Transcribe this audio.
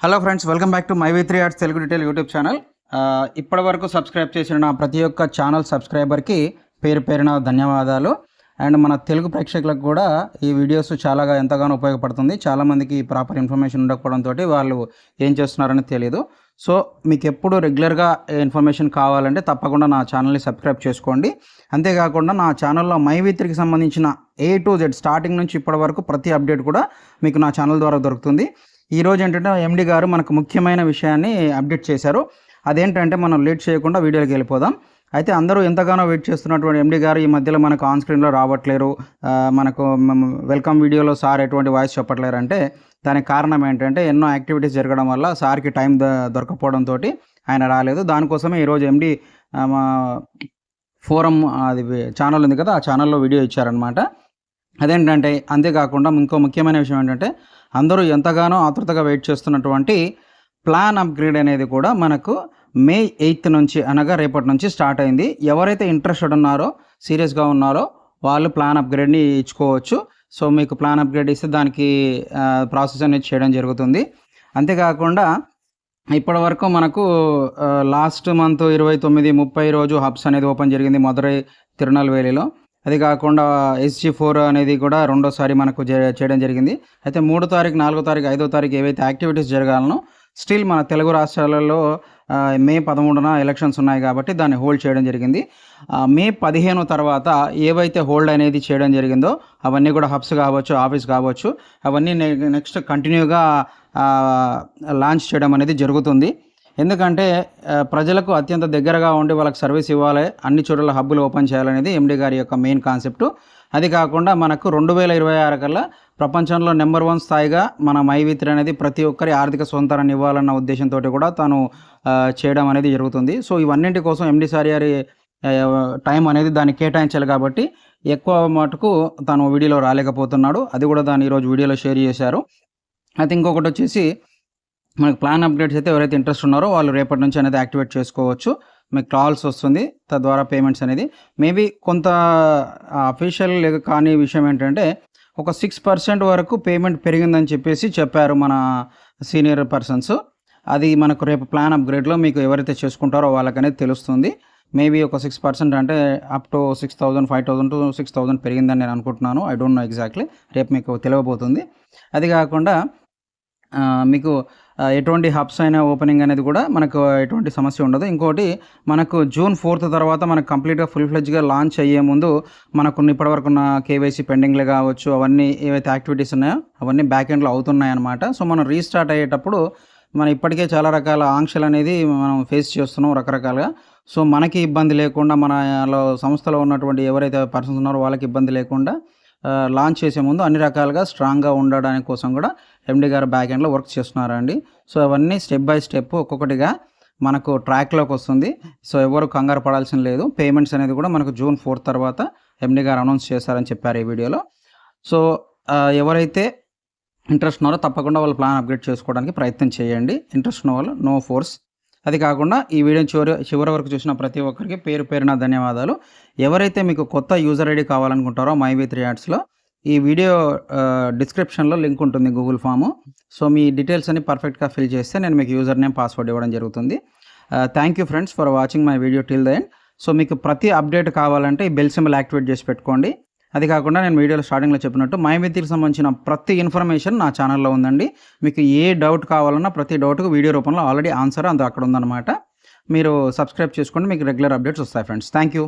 Hello friends welcome back to my V three arts Telugu detail YouTube channel ఇప్పటి వరకు subscribe చేసిన నా ప్రతి ఒక్క ఛానల్ సబ్స్క్రైబర్కి పేరు పేరున ధన్యవాదాలు. అండ్ మన తెలుగు ప్రేక్షకులకు కూడా ఈ వీడియోస్ చాలాగా ఎంతగానో ఉపయోగపడుతుంది. చాలామందికి ప్రాపర్ ఇన్ఫర్మేషన్ ఉండకపోవడంతో వాళ్ళు ఏం చేస్తున్నారని తెలియదు సో మీకు ఎప్పుడు రెగ్యులర్గా ఇన్ఫర్మేషన్ కావాలంటే తప్పకుండా నా ఛానల్ని సబ్స్క్రైబ్ చేసుకోండి. అంతేకాకుండా నా ఛానల్లో మై విత్రికి సంబంధించిన ఏ టు జెడ్ స్టార్టింగ్ నుంచి ఇప్పటి వరకు ప్రతి అప్డేట్ కూడా మీకు నా ఛానల్ ద్వారా దొరుకుతుంది. ఈరోజు ఏంటంటే ఎండి గారు మనకు ముఖ్యమైన విషయాన్ని అప్డేట్ చేశారు. అదేంటంటే మనం లేట్ చేయకుండా వీడియోకి వెళ్ళిపోదాం. అయితే అందరూ ఎంతగానో వెయిట్ చేస్తున్నటువంటి ఎండి గారు ఈ మధ్యలో మనకు ఆన్ స్క్రీన్లో రావట్లేరు. మనకు వెల్కమ్ వీడియోలో సార్ ఎటువంటి వాయిస్ చెప్పట్లేరు అంటే దానికి కారణం ఏంటంటే ఎన్నో యాక్టివిటీస్ జరగడం వల్ల సార్కి టైం ద- దొరకపోవడంతో ఆయన రాలేదు. దానికోసమే ఈరోజు ఎండి ఫోరం అది ఛానల్ ఉంది కదా ఆ ఛానల్లో వీడియో ఇచ్చారనమాట అదేంటంటే అంతేకాకుండా ఇంకో ముఖ్యమైన విషయం ఏంటంటే అందరూ ఎంతగానో ఆతృతగా వెయిట్ చేస్తున్నటువంటి ప్లాన్ అప్గ్రేడ్ అనేది కూడా మనకు మే ఎయిత్ నుంచి అనగా రేపటి నుంచి స్టార్ట్ అయింది. ఎవరైతే ఇంట్రెస్టెడ్ ఉన్నారో సీరియస్గా ఉన్నారో వాళ్ళు ప్లాన్ అప్గ్రేడ్ని ఇచ్చుకోవచ్చు. సో మీకు ప్లాన్ అప్గ్రేడ్ ఇస్తే దానికి ప్రాసెస్ అనేది చేయడం జరుగుతుంది. అంతేకాకుండా ఇప్పటి వరకు మనకు లాస్ట్ మంత్ ఇరవై తొమ్మిది ముప్పై రోజు హబ్స్ అనేది ఓపెన్ జరిగింది. మదురై తిరునల్వేలిలో. అది కాకుండా ఎస్జీ ఫోర్ అనేది కూడా రెండోసారి మనకు చేయడం జరిగింది. అయితే మూడో తారీఖు నాలుగో తారీఖు ఐదో తారీఖు ఏవైతే యాక్టివిటీస్ జరగాలనో స్టిల్ మన తెలుగు రాష్ట్రాలలో మే పదమూడున ఎలక్షన్స్ ఉన్నాయి కాబట్టి దాన్ని హోల్డ్ చేయడం జరిగింది. మే పదిహేను తర్వాత ఏవైతే హోల్డ్ అనేది చేయడం జరిగిందో అవన్నీ కూడా హబ్స్ కావచ్చు ఆఫీస్ కావచ్చు అవన్నీ నెక్స్ట్ కంటిన్యూగా లాంచ్ చేయడం అనేది జరుగుతుంది. ఎందుకంటే ప్రజలకు అత్యంత దగ్గరగా ఉండి వాళ్ళకి సర్వీస్ ఇవ్వాలి అన్ని చోట్ల హబ్బులు ఓపెన్ చేయాలనేది ఎండి గారి యొక్క మెయిన్ కాన్సెప్ట్ అది కాకుండా మనకు రెండు వేల ఇరవై ఆరు కల్లా ప్రపంచంలో నెంబర్ వన్ స్థాయిగా మన మైవిత్రి అనేది ప్రతి ఒక్కరి ఆర్థిక స్వంతరాన్ని ఇవ్వాలన్న ఉద్దేశంతో కూడా తాను చేయడం అనేది జరుగుతుంది. సో ఇవన్నింటి కోసం ఎండి సారి గారి టైం అనేది దాన్ని కేటాయించాలి కాబట్టి ఎక్కువ మటుకు తను వీడియోలో రాలేకపోతున్నాడు. అది కూడా దాన్ని ఈరోజు వీడియోలో షేర్ చేశారు. అయితే ఇంకొకటి వచ్చేసి మనకు ప్లాన్ అప్గ్రేడ్స్ అయితే ఎవరైతే ఇంట్రెస్ట్ ఉన్నారో వాళ్ళు రేపటి నుంచి అనేది యాక్టివేట్ చేసుకోవచ్చు. మీకు కాల్స్ వస్తుంది. తద్వారా పేమెంట్స్ అనేది. మేబీ కొంత అఫీషియల్ కానీ విషయం ఏంటంటే ఒక సిక్స్ పర్సెంట్ వరకు పేమెంట్ పెరిగిందని చెప్పేసి చెప్పారు మన సీనియర్ పర్సన్స్ అది మనకు రేపు ప్లాన్ అప్గ్రేడ్లో మీకు ఎవరైతే చేసుకుంటారో వాళ్ళకనేది తెలుస్తుంది. మేబీ ఒక సిక్స్ పర్సెంట్ అంటే up to six thousand five thousand to six thousand పెరిగిందని నేను అనుకుంటున్నాను. ఐ డోంట్ నో ఎగ్జాక్ట్లీ రేపు మీకు తెలియబోతుంది. అది కాకుండా మీకు ఎటువంటి హబ్స్ అయినా ఓపెనింగ్ అనేది కూడా మనకు ఎటువంటి సమస్య ఉండదు. ఇంకోటి మనకు జూన్ ఫోర్త్ తర్వాత మనకు కంప్లీట్గా ఫుల్ ఫ్లెడ్జ్గా లాంచ్ అయ్యే ముందు మనకున్న ఇప్పటివరకు ఉన్న కేవైసీ పెండింగ్లు కావచ్చు అవన్నీ ఏవైతే యాక్టివిటీస్ ఉన్నాయో అవన్నీ బ్యాక్ ఎండ్లో అవుతున్నాయి అన్నమాట. సో మనం రీస్టార్ట్ అయ్యేటప్పుడు మనం ఇప్పటికే చాలా రకాల ఆంక్షలు అనేది మనం ఫేస్ చేస్తున్నాం రకరకాలుగా. సో మనకి ఇబ్బంది లేకుండా మన సంస్థలో ఉన్నటువంటి ఎవరైతే పర్సన్స్ ఉన్నారో వాళ్ళకి ఇబ్బంది లేకుండా లాంచ్ చేసే ముందు అన్ని రకాలుగా స్ట్రాంగ్గా ఉండడానికి కోసం కూడా ఎండి గారు బ్యాక్ ఎండ్లో వర్క్ చేస్తున్నారండి. సో అవన్నీ స్టెప్ బై స్టెప్ ఒక్కొక్కటిగా మనకు ట్రాక్లోకి వస్తుంది. సో ఎవరు కంగారు పడాల్సిన లేదు. పేమెంట్స్ అనేది కూడా మనకు జూన్ ఫోర్త్ తర్వాత ఎండి గారు అనౌన్స్ చేశారని చెప్పారు ఈ వీడియోలో సో ఎవరైతే ఇంట్రెస్ట్ ఉన్నారో తప్పకుండా వాళ్ళు ప్లాన్ అప్గ్రేడ్ చేసుకోవడానికి ప్రయత్నం చేయండి. ఇంట్రెస్ట్ ఉన్న వాళ్ళు నో ఫోర్స్ అది కాకుండా ఈ వీడియో చివరి చివరి వరకు చూసిన ప్రతి ఒక్కరికి పేరు పేరున ధన్యవాదాలు. ఎవరైతే మీకు కొత్త యూజర్ ఐడి కావాలనుకుంటారో మై వి త్రీ యాడ్స్లో ఈ వీడియో డిస్క్రిప్షన్లో లింక్ ఉంటుంది గూగుల్ ఫాము. సో మీ డీటెయిల్స్ అన్ని పర్ఫెక్ట్గా ఫిల్ చేస్తే నేను మీకు యూజర్ నేమ్ పాస్వర్డ్ ఇవ్వడం జరుగుతుంది. Thank you friends for watching my video till the end. So మీకు ప్రతి అప్డేట్ కావాలంటే ఈ బెల్ సింబల్ యాక్టివేట్ చేసి పెట్టుకోండి. అది కాకుండా నేను వీడియోలో స్టార్టింగ్లో చెప్పినట్టు మై సంబంధించిన ప్రతి ఇన్ఫర్మేషన్ నా ఛానల్లో ఉందండి. మీకు ఏ డౌట్ కావాలన్నా ప్రతి డౌట్కు వీడియో రూపంలో ఆల్రెడీ ఆన్సర్ అంత అక్కడ ఉందన్నమాట. మీరు సబ్స్క్రైబ్ చేసుకోండి మీకు రెగ్యులర్ అప్డేట్స్ వస్తాయి ఫ్రెండ్స్ థ్యాంక్ యూ